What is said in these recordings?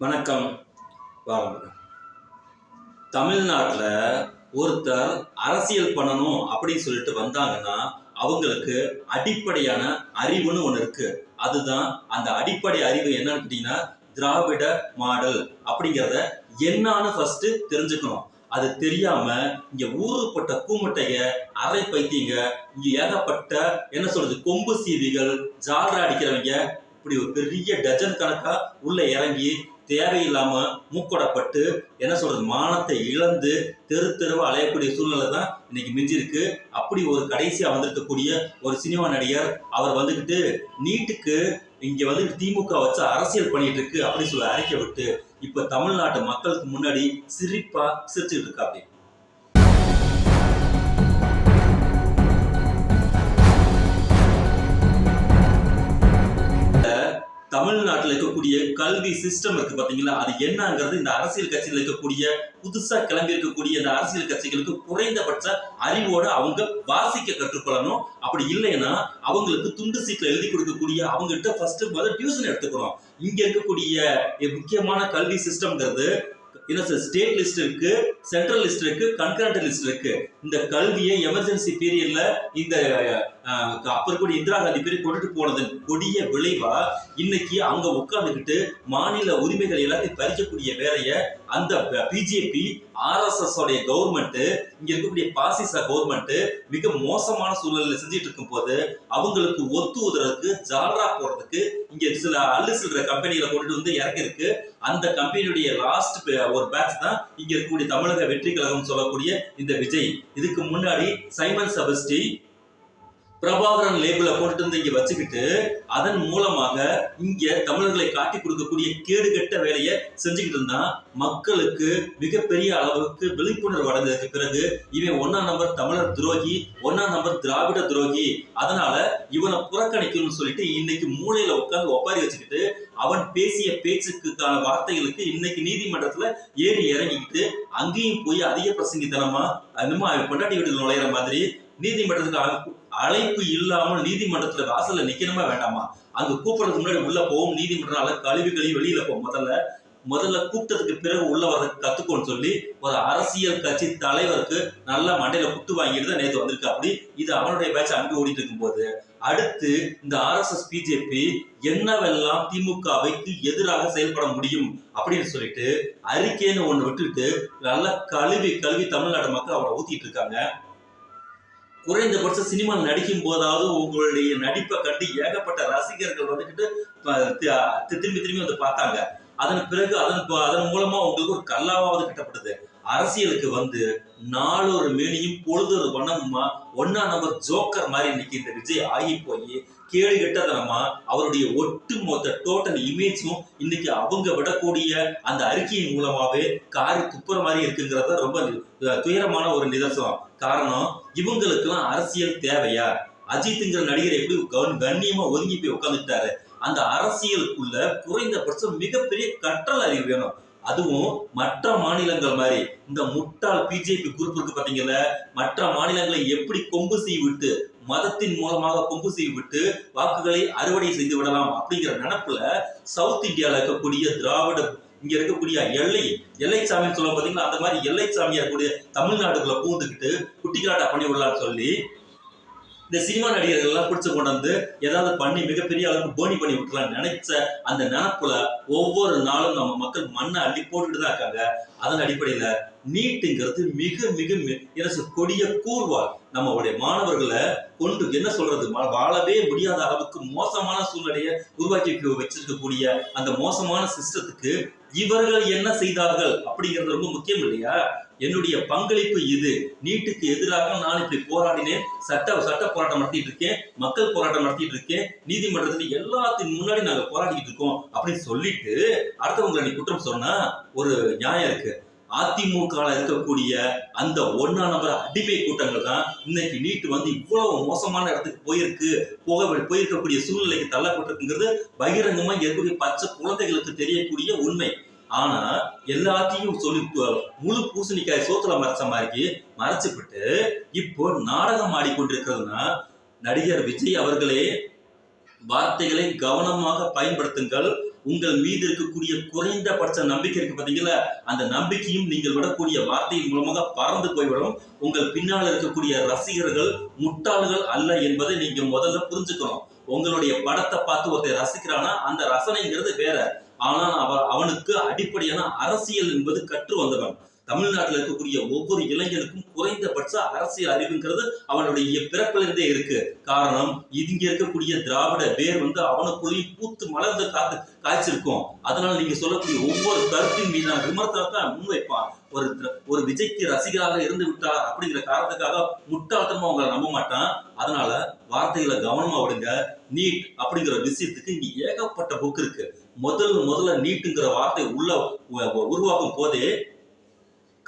வணக்கம் வாங்க தமிழ்நாட்டில் ஒருத்தர் அரசியல் பண்ணணும் அப்படின்னு சொல்லிட்டு வந்தாங்கன்னா அவங்களுக்கு அடிப்படையான அறிவுன்னு ஒன்று இருக்கு. அதுதான் அந்த அடிப்படை அறிவு என்னன்னு கேட்டீங்கன்னா திராவிட மாடல் அப்படிங்கிறத என்னன்னு ஃபர்ஸ்ட் தெரிஞ்சுக்கணும். அது தெரியாம இங்க ஊறுப்பட்ட கூமுட்டைய அரை பைத்தியங்க இங்க ஏகப்பட்ட என்ன சொல்றது கொம்பு சீவிகள் ஜால்ரா அடிக்கிறவங்க இப்படி ஒரு பெரிய டஜன் கணக்கா உள்ள இறங்கி தேவையில்லாம மூக்கொடப்பட்டு என்ன சொல்றது மானத்தை இழந்து தெரு தெருவு அலையக்கூடிய சூழ்நிலை தான் இன்னைக்கு மிஞ்சிருக்கு. அப்படி ஒரு கடைசியா வந்திருக்கக்கூடிய ஒரு சினிமா நடிகர் அவர் வந்துகிட்டு நீட்டுக்கு இங்க வந்து திமுக வச்சு அரசியல் பண்ணிட்டு இருக்கு அப்படின்னு சொல்லி அறிக்கை விட்டு இப்ப தமிழ்நாட்டு மக்களுக்கு முன்னாடி சிரிப்பா சிரிச்சுட்டு இருக்கா அப்படி தமிழ்நாட்டில் இருக்கக்கூடிய கல்வி சிஸ்டம் இருக்கு பாத்தீங்களா? அது என்னங்கிறது இந்த அரசியல் கட்சியில் இருக்கக்கூடிய புதுசா கிளம்பி இருக்கக்கூடிய இந்த அரசியல் கட்சிகளுக்கு குறைந்தபட்ச அறிவோட அவங்க வாசிக்க கற்றுக்கொள்ளணும். அப்படி இல்லைன்னா அவங்களுக்கு துண்டு சீட்டில் எழுதி கொடுக்கக்கூடிய அவங்க கிட்ட ஃபர்ஸ்ட் முதல்ல டியூஷன் எடுத்துக்கிறோம் இங்க இருக்கக்கூடிய முக்கியமான கல்வி சிஸ்டம்ங்கிறது இன்னும் சார் ஸ்டேட் லிஸ்ட் இருக்கு சென்ட்ரல் லிஸ்ட் இருக்கு கன்கரண்ட் லிஸ்ட் இருக்கு. இந்த கல்வியை எமர்ஜென்சி பீரியட்ல இந்த அப்ப இருக்கக்கூடிய இந்திரா காந்தி பேர் கொண்டுட்டு போனதன் கொடிய விளைவா இன்னைக்கு அங்க உட்கார்ந்துக்கிட்டு மாநில உரிமைகள் எல்லாத்தையும் பறிக்கக்கூடிய வேலையை அந்த பிஜேபி ஆர்எஸ்எஸ் உடைய கவர்மெண்ட் இங்க இருக்கக்கூடிய பாசிச கவர்மெண்ட் மிக மோசமான சூழல்ல செஞ்சுட்டு இருக்கும் போது அவங்களுக்கு ஒத்து உதுறதுக்கு ஜாலரா போடுறதுக்கு இங்க சில அள்ளு சில்ற கம்பெனிகளை கொண்டுட்டு வந்து இறங்கிருக்கு அந்த கம்பெனியுடைய லாஸ்ட் ஒரு பேட்ச் தான் இங்க இருக்கக்கூடிய தமிழக வெற்றி கழகம் சொல்லக்கூடிய இந்த விஜய். இதுக்கு முன்னாடி சைமன் சபஸ்டி பிரபாகரன் லேபிள போட்டுட்டு வந்து இங்க வச்சுக்கிட்டு அதன் மூலமாக இங்க தமிழர்களை காட்டி கொடுக்கக்கூடிய கேடு கெட்ட வேலையை செஞ்சுக்கிட்டு இருந்தான் மக்களுக்கு மிகப்பெரிய அளவுக்கு விழிப்புணர்வு அடைந்ததுக்கு பிறகு இவன் ஒன்னாம் நம்பர் தமிழர் துரோகி ஒன்னாம் நம்பர் திராவிட துரோகி அதனால இவனை புறக்கணிக்கணும்னு சொல்லிட்டு இன்னைக்கு மூலையில உட்கார்ந்து ஒப்பாரி வச்சுக்கிட்டு அவன் பேசிய பேச்சுக்கான வார்த்தைகளுக்கு இன்னைக்கு நீதிமன்றத்துல ஏறி இறங்கிக்கிட்டு அங்கேயும் போய் அதிக பிரசங்கித்தனமா என்னமோ அவன் பொண்டாட்டி வீட்டுக்கு நுழையிற மாதிரி நீதிமன்றத்துக்கு அழைப்பு இல்லாமல் நீதிமன்றத்துல வாசல்ல நிக்கணுமா வேண்டாமா? அங்க கூப்பிடறதுக்கு முன்னாடி உள்ள போகும் நீதிமன்றால கழுவி கழுவி வெளியில போ. முதல்ல முதல்ல கூப்பிட்டதுக்கு பிறகு உள்ள வர கத்துக்கோன்னு சொல்லி ஒரு அரசியல் கட்சி தலைவருக்கு நல்ல மண்டையில குத்து வாங்கிட்டு தான் நேற்று வந்திருக்கு அப்படி இது அவனுடைய பேட்ச் அங்கே ஓடிட்டு இருக்கும்போது. அடுத்து இந்த ஆர்எஸ்எஸ் பிஜேபி என்னவெல்லாம் திமுகவைக்கு எதிராக செயல்பட முடியும் அப்படின்னு சொல்லிட்டு அறிக்கைன்னு ஒண்ணு விட்டுட்டு நல்லா கழுவி கழுவி தமிழ்நாடு மக்கள் அவரை ஊத்திட்டு இருக்காங்க. குறைந்தபட்சம் சினிமா நடிக்கும் போதாவது உங்களுடைய நடிப்பை கண்டு ஏகப்பட்ட ரசிகர்கள் வந்துக்கிட்டு திரும்பி திரும்பி வந்து பார்த்தாங்க. அதன் பிறகு அதன் அதன் மூலமா உங்களுக்கு ஒரு கல்லாவாவது கட்டப்பட்டது. அரசியலுக்கு வந்து நாலொரு மேனியும் பொழுதொரு வண்ணமுமா ஒன்னா நம்பர் ஜோக்கர் மாதிரி இன்னைக்கு இந்த விஜய் ஆகி போய் கேடு கெட்டதனமா அவருடைய ஒட்டுமொத்த டோட்டல் இமேஜும் இன்னைக்கு அவங்க விடக்கூடிய அந்த அறிக்கையின் மூலமாவே காரி துப்புற மாதிரி இருக்குங்கிறத ரொம்ப துயரமான ஒரு நிதர்சனம். காரணம் இவங்களுக்கெல்லாம் அரசியல் தேவையா? அஜித்ங்கிற நடிகர் எப்படி கண்ணியமா ஒதுங்கி போய் உட்காந்துட்டாரு அந்த அரசியலுக்குள்ள குறைந்தபட்சம் மிகப்பெரிய கற்றல் அறிவு வேணும். அதுவும் மற்ற மாநிலங்கள் மாதிரி. இந்த முட்டாள் பிஜேபி குரூப் இருக்கு பாத்தீங்கல்ல மற்ற மாநிலங்களை எப்படி கொம்பு செய்ய விட்டு மதத்தின் மூலமாக கொம்பு செய்ய விட்டு வாக்குகளை அறுவடை செய்து விடலாம் அப்படிங்கிற நினப்புல சவுத் இந்தியாவில் இருக்கக்கூடிய திராவிட இங்க இருக்கக்கூடிய எல்லை எல்லை சாமின்னு சொல்ல பாத்தீங்களா? அந்த மாதிரி எல்லை சாமியா இருக்கக்கூடிய தமிழ்நாடுக்குள்ள பூந்துக்கிட்டு குட்டிக்காட்டா பண்ணி விடலாம்னு சொல்லி இந்த சினிமா நடிகர்கள் எல்லாம் பிடிச்சு கொண்டு வந்து ஏதாவது பண்ணி மிகப்பெரிய அளவுக்கு போனி பண்ணி விட்டுலாம் நினைச்ச அந்த நினப்புல ஒவ்வொரு நாளும் நம்ம மக்கள் மண்ணை அள்ளி போட்டுட்டு தான் இருக்காங்க. அதன் அடிப்படையில நீட்டுங்கிறது மிக மிக என்ன கொடிய கூர்வாள். நம்மளுடைய மாணவர்களை கொண்டு என்ன சொல்றது? வாழவே முடியாத அளவுக்கு மோசமான சூழ்நிலையை உருவாக்கி வச்சிருக்கக்கூடிய அந்த மோசமான சிஸ்டத்துக்கு இவர்கள் என்ன செய்தார்கள்? அப்படிங்கிறது ரொம்ப முக்கியம் இல்லையா? என்னுடைய பங்களிப்பு இது. நீட்டுக்கு எதிராக நான் இப்படி போராடினேன். சட்ட சட்ட போராட்டம் நடத்திட்டு இருக்கேன். மக்கள் போராட்டம் நடத்திட்டு இருக்கேன். நீதிமன்றத்துல எல்லாத்தின் முன்னாடி நாங்க போராடிக்கிட்டு இருக்கோம் அப்படின்னு சொல்லிட்டு அடுத்தவங்களை நீ குற்றம் சொன்னா ஒரு நியாயம் இருக்கு. அதிமுக இருக்கக்கூடிய அந்த ஒன்னா நம்பர் அடிமை கூட்டங்கள் தான் இன்னைக்கு நீட்டு வந்து இவ்வளவு மோசமான இடத்துக்கு போயிருக்கு. போக போயிருக்கக்கூடிய சூழ்நிலைக்கு தள்ளப்பட்டிருக்குங்கிறது பகிரங்கமா இருக்கக்கூடிய பச்சை குழந்தைகளுக்கு தெரியக்கூடிய உண்மை. ஆனா எல்லாத்தையும் சொல்லி முழு பூசணிக்காய் சோத்துல மறைச்ச மாதிரி மறைச்சுவிட்டு இப்போ நாடகம் ஆடிக்கொண்டிருக்கிறதுனா நடிகர் விஜய் அவர்களே வார்த்தைகளை கவனமாக பயன்படுத்துங்கள். உங்கள் மீது இருக்கக்கூடிய குறைந்தபட்ச நம்பிக்கை இருக்கு பார்த்தீங்களா அந்த நம்பிக்கையும் நீங்கள் விடக்கூடிய வார்த்தையின் மூலமாக பறந்து போய்விடும். உங்கள் பின்னால் இருக்கக்கூடிய ரசிகர்கள் முட்டாள்கள் அல்ல என்பதை நீங்க முதல்ல புரிஞ்சுக்கணும். உங்களுடைய படத்தை பார்த்து ஒருத்தர் ரசிக்கிறானா அந்த ரசனைங்கிறது வேற. ஆனால் அவ அவனுக்கு அடிப்படையான அரசியல் என்பது கற்று வந்தவன். தமிழ்நாட்டில் இருக்கக்கூடிய ஒவ்வொரு இளைஞனுக்கும் குறைந்தபட்ச அரசியல் அறிவுங்கிறது அவனுடைய பிறப்பிலிருந்தே இருக்கு. காரணம் இங்க இருக்கக்கூடிய திராவிட வேர் வந்து அவனுக்குள்ளேயும் பூத்து மலர்ந்து காத்து காய்ச்சிருக்கும். அதனால நீங்க சொல்லக்கூடிய ஒவ்வொரு கருத்தின் மீதான விமர்சனத்தை முன்வைப்பான். ஒரு ஒரு விஜய்க்கு ரசிகராக இருந்து விட்டார் அப்படிங்கிற காரணத்துக்காக முட்டாள்தனமா அவங்களை நம்ப மாட்டான். அதனால வார்த்தைகளை கவனமா விடுங்க. நீட் அப்படிங்கிற விஷயத்துக்கு இங்க ஏகப்பட்ட புக் இருக்கு. முதல் முதல்ல நீட்டுங்கிற வார்த்தை உள்ள உருவாக்கும் போதே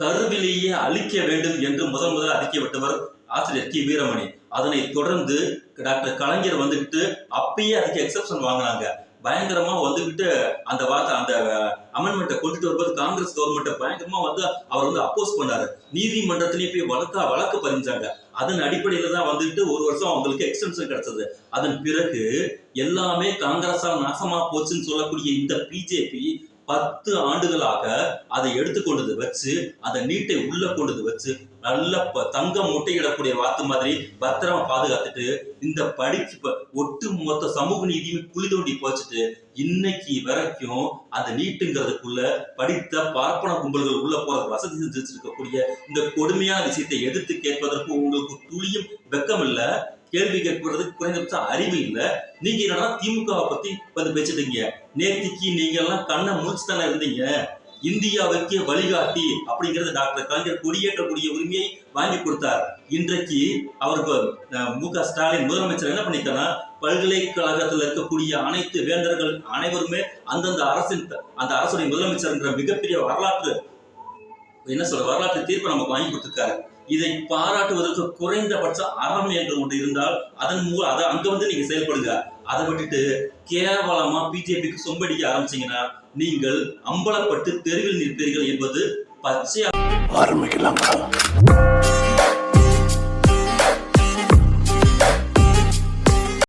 கருவிலேயே அழிக்க வேண்டும் என்று முதல் முதல் அறிக்கை விட்டவர் ஆசிரியர் கி. வீரமணி. அதனை தொடர்ந்து டாக்டர் கலைஞர் வந்துக்கிட்டு அப்பயே அதுக்கு எக்ஸப்ஷன் வாங்கினாங்க. பயங்கரமா வந்துகிட்டு அந்த வார்த்தை அந்த அமெண்ட்மெண்ட்டை கொண்டுட்டு வரும்போது காங்கிரஸ் கவர்மெண்ட்டை பயங்கரமா வந்து அவர் வந்து அப்போஸ் பண்ணாரு. நீதிமன்றத்திலேயே போய் வழக்கா வழக்கு பதிஞ்சாங்க. அதன் அடிப்படையில தான் வந்துட்டு ஒரு வருஷம் அவங்களுக்கு எக்ஸ்டென்ஷன் கிடைச்சது. அதன் பிறகு எல்லாமே காங்கிரஸால் நாசமா போச்சுன்னு சொல்லக்கூடிய இந்த பிஜேபி பத்து ஆண்டுகளாக அதை எடுத்துக்கொண்டது வச்சு அந்த நீட்டை உள்ள கொண்டது வச்சு நல்ல ப- தங்கம் முட்டையிடக்கூடிய வாத்து மாதிரி பத்திரமா பாதுகாத்துட்டு இந்த படிப்பு ஒட்டு மொத்த சமூக நீதியும் குழி தோண்டி போச்சுட்டு இன்னைக்கு வரைக்கும் அந்த நீட்டுங்கிறதுக்குள்ள படித்த பார்ப்பன கும்பல்கள் உள்ள போறது வசதி செஞ்சு வச்சிருக்கக்கூடிய இந்த கொடுமையான விஷயத்தை எதிர்த்து கேட்பதற்கு உங்களுக்கு துளியும் வெக்கம் இல்ல கேள்வி கேட்கறதுக்கு குறைந்தபட்ச அறிவு இல்லை. நீங்க என்னன்னா திமுகவை பத்தி வந்து பேசிட்டீங்க நேத்திக்கு நீங்க எல்லாம் கண்ணை முழிச்சு தானே இருந்தீங்க? இந்தியாவுக்கு வழிகாட்டி அப்படிங்கிறது டாக்டர் கலைஞர் கொடியேற்றக்கூடிய உரிமையை வாங்கி கொடுத்தார். இன்றைக்கு அவருக்கு அஹ், மு க ஸ்டாலின் முதலமைச்சர் என்ன பண்ணிருக்காருன்னா பல்கலைக்கழகத்தில் இருக்கக்கூடிய அனைத்து வேந்தர்கள் அனைவருமே அந்தந்த அரசின் அந்த அரசுடைய முதலமைச்சர்ங்கிற மிகப்பெரிய வரலாற்று என்ன சொல்ற வரலாற்று தீர்ப்பை நமக்கு வாங்கி கொடுத்துருக்காரு. இதை பாராட்டுவதற்கு குறைந்தபட்ச அறம் என்று ஒன்று இருந்தால் அதன் மூலம் அதை அங்க வந்து நீங்க செயல்படுங்க. அதை விட்டுட்டு கேவலமா பிஜேபிக்கு சொம்படிக்க ஆரம்பிச்சீங்கன்னா நீங்கள் அம்பலப்பட்டு தெருவில் நிற்பீர்கள் என்பது பச்சையா ஆரம்பிக்கலாம்